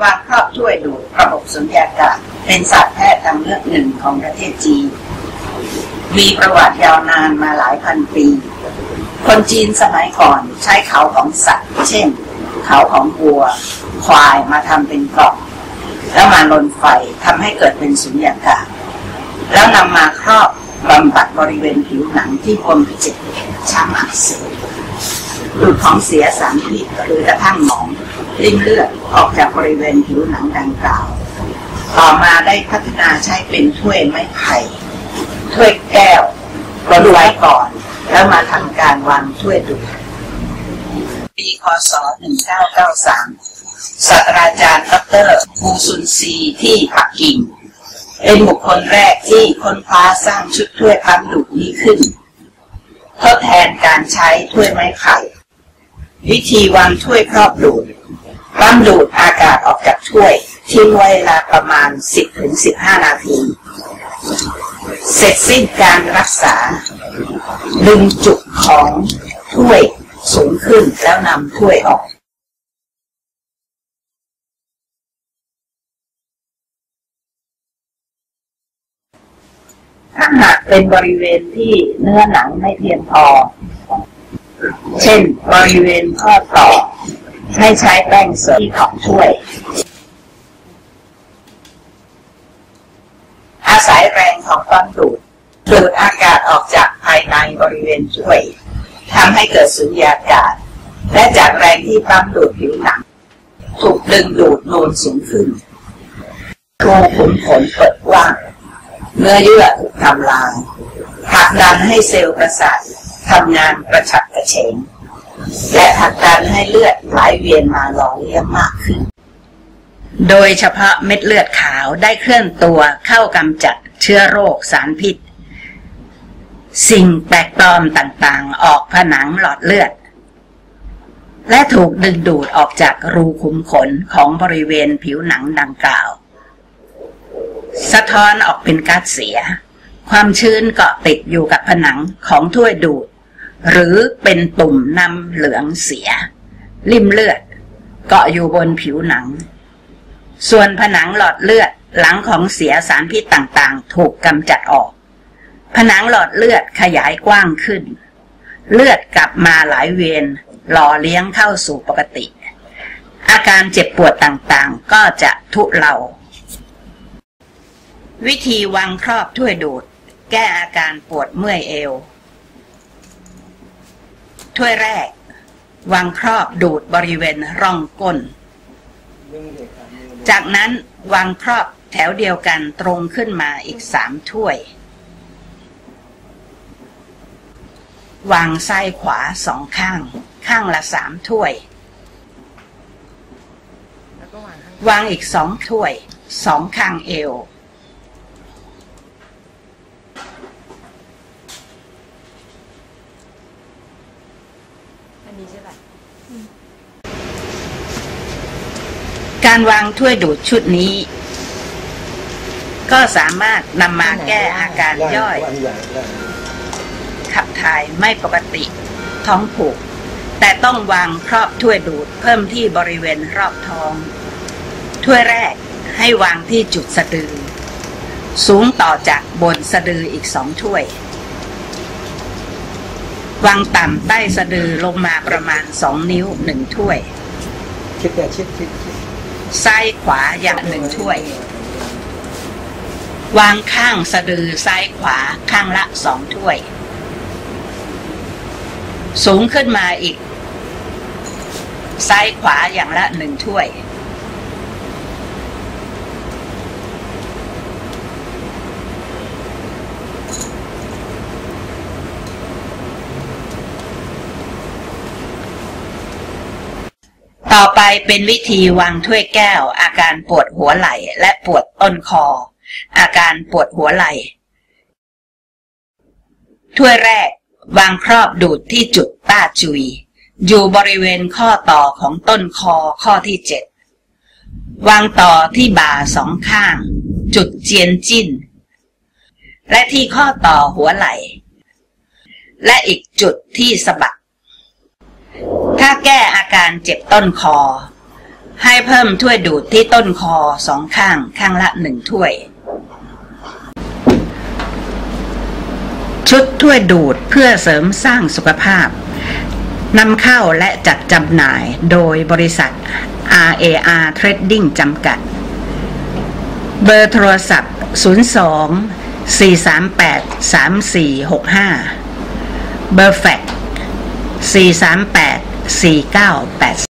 ว่าครอบถ้วยดูดระบบสุญญากาศ เป็นศาสตร์แพทย์ทางเลือกหนึ่งของประเทศจีน มีประวัติยาวนานมาหลายพันปี คนจีนสมัยก่อนใช้เขาของสัตว์ เช่น เขาของวัว ควายมาทำเป็นกล่องแล้วมาลนไฟทำให้เกิดเป็นสุญญากาศ แล้วนำมาครอบบำบัดบริเวณผิวหนังที่บวมเจ็บช้ำอักเสบดูดของเสียสารพิษหรือกระทั่งหนอง ริ่มเลือดออกจากบริเวณผิวหนังดังกล่าว ต่อมาได้พัฒนาใช้เป็นถ้วยไม้ไผ่ถ้วยแก้วรนไว้ก่อน แล้วมาทำการวางถ้วยดูดปีคศ 1993 ศาสตราจารย์ดรฮูซุนซีที่ปักกิ่ง เป็นบุคคลแรกที่ค้นคว้าสร้างชุดถ้วยปั๊มดูดนี้ขึ้นทดแทนการใช้ถ้วยไม้ไผ่วิธีวางถ้วยครอบดูด ปั๊มดูดอากาศออกจากถ้วย ทิ้งไว้เวลาประมาณ 10-15 นาที เสร็จสิ้นการรักษา ดึงจุกของถ้วยสูงขึ้นแล้วนำถ้วยออกถ้าหากเป็นบริเวณที่เนื้อหนังไม่เพียงพอ เช่น บริเวณข้อต่อ ให้ใช้แป้งเสริมที่ของช่วย อาศัยแรงของต้นดูดดูดอากาศออกจากภายในบริเวณช่วยทำให้เกิดสุญญากาศ และจากแรงที่ปั๊มดูดผิวหนัง ถูกดึงดูดนูนสูงขึ้นรูขุมขนเปิดกว้างเนื้อเยื่อถูกทำลายผลักดันให้เซลล์ประสาททำงานประฉับกระเฉง และผลักดันให้เลือดไหลเวียนมาหล่อเลี้ยงมากขึ้น โดยเฉพาะเม็ดเลือดขาวได้เคลื่อนตัวเข้ากำจัดเชื้อโรคสารพิษ สิ่งแปลกปลอมต่างๆ ออกผนังหลอดเลือด และถูกดึงดูดออกจากรูขุมขนของบริเวณผิวหนังดังกล่าว สะท้อนออกเป็นก๊าซเสีย ความชื้นเกาะติดอยู่กับผนังของถ้วยดูด หรือเป็นตุ่มน้ำเหลืองเสีย ริมเลือด เกาะอยู่บนผิวหนัง ส่วนผนังหลอดเลือดหลังของเสียสารพิษต่างๆ ถูกกำจัดออก ผนังหลอดเลือดขยายกว้างขึ้น เลือดกลับมาหลายเวียนหล่อเลี้ยงเข้าสู่ปกติ อาการเจ็บปวดต่างๆ ก็จะทุเลาวิธีวางครอบถ้วยดูด แก้อาการปวดเมื่อยเอว ถ้วยแรก วางครอบดูดบริเวณร่องก้น จากนั้นวางครอบแถวเดียวกันตรงขึ้นมาอีกสามถ้วย วางซ้ายขวาสองข้าง ข้างละสามถ้วย วางอีกสองถ้วยสองข้างเอว อันนี้ใช่ปะการวางถ้วยดูดชุดนี้ ก็สามารถนำมาแก้อาการย่อย ขับถ่ายไม่ปกติ ท้องผูก แต่ต้องวางครอบถ้วยดูดเพิ่มที่บริเวณรอบท้อง ถ้วยแรกให้วางที่จุดสะดือ สูงต่อจากบนสะดืออีกสองถ้วย วางต่ำใต้สะดือลงมาประมาณสองนิ้วหนึ่งถ้วยชิดเนี่ชิดชิดชิดซ้ายขวาอย่างหนึ่งถ้วย วางข้างสะดือซ้ายขวาข้างละสองถ้วย สูงขึ้นมาอีก ซ้ายขวาอย่างละหนึ่งถ้วย ต่อไปเป็นวิธีวางถ้วยแก้ว อาการปวดหัวไหล่และปวดต้นคอ อาการปวดหัวไหล่ถ้วยแรก วางครอบดูดที่จุดต้าจุย อยู่บริเวณข้อต่อของต้นคอข้อที่เจ็ดวางต่อที่บ่าสองข้าง จุดเจียนจิ้น และที่ข้อต่อหัวไหล่ และอีกจุดที่สะบัก ถ้าแก้อาการเจ็บต้นคอ ให้เพิ่มถ้วยดูดที่ต้นคอสองข้างข้างละหนึ่งถ้วย ชุดถ้วยดูดเพื่อเสริมสร้างสุขภาพนำเข้าและจัดจำหน่ายโดยบริษัท RAR Trading จำกัด เบอร์โทรศัพท์ 02 438 3465 เบอร์แฟกซ์438 4984